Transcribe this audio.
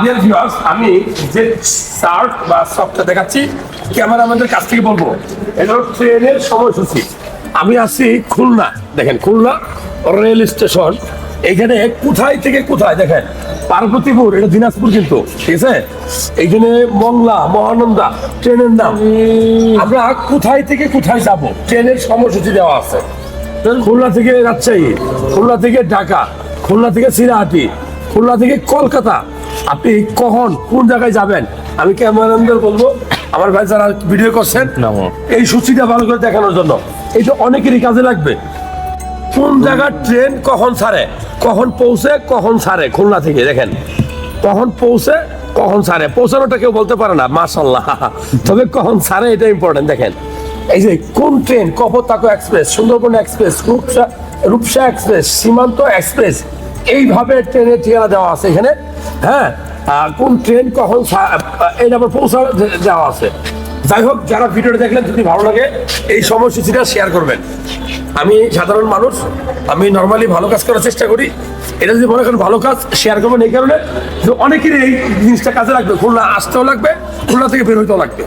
Dear viewers আমি যে shirt বা সবটা দেখাচ্ছি ক্যামেরা আমাদের কাছ থেকে বলব। এটা ট্রেনের সময়সূচি। আমি আছি খুলনা। দেখেন, খুলনা রেল স্টেশন। এখানে কোথায় থেকে কোথায়, দেখেন, পার্বতীপুর, এটা দিনাজপুর কিন্তু, ঠিক আছে? এইখানে মংলা, মহানন্দা, ট্রেনের নাম। আমরা কোথায় থেকে কোথায় যাব? ট্রেনের সময়সূচি দেওয়া আছে। খুলনা থেকে রাজশাহী, খুলনা থেকে ঢাকা, খুলনা থেকে সিরাহাটি খুলনা থেকে কলকাতা। আপনি কখন কোন জায়গায় যাবেন? আমি ক্যামেরাম্যানদের বলব আমার ভাই যারা ভিডিও করছেন এই সূচিটা ভালো করে দেখানোর জন্য। এটা অনেকেরই কাজে লাগবে। কোন জায়গার ট্রেন কখন ছাড়ে? কখন পৌঁছে কখন ছাড়ে? খুলনা থেকে দেখেন। কখন পৌঁছে কখন ছাড়ে? পৌঁছানোটা কেউ বলতে পারে না মাশাল্লাহ তবে কখন ছাড়ে এটা ইম্পর্টেন্ট দেখেন। এই যে কোন train? Kapotaksha express Sundarban express Rupsha Rupsha express Simanta express. এইভাবে ট্রেনের ঠিকানা দেওয়া আছে এখানে। হ্যাঁ কোন ট্রেন কখন এই নাম্বার পৌঁছা দেওয়া আছে। যাই হোক, যারা ভিডিওটা দেখলেন, যদি ভালো লাগে, এই সময়সূচিটা শেয়ার করবেন। আমি সাধারণ মানুষ, আমি নর্মালি ভালো কাজ করার চেষ্টা করি। এটা যদি মনে করেন ভালো কাজ শেয়ার করবেন এই কারণে। যে অনেকেরই এই জিনিসটা কাজে লাগবে। খুলনা আসতেও লাগবে, খুলনা থেকে বের হইতেও লাগবে।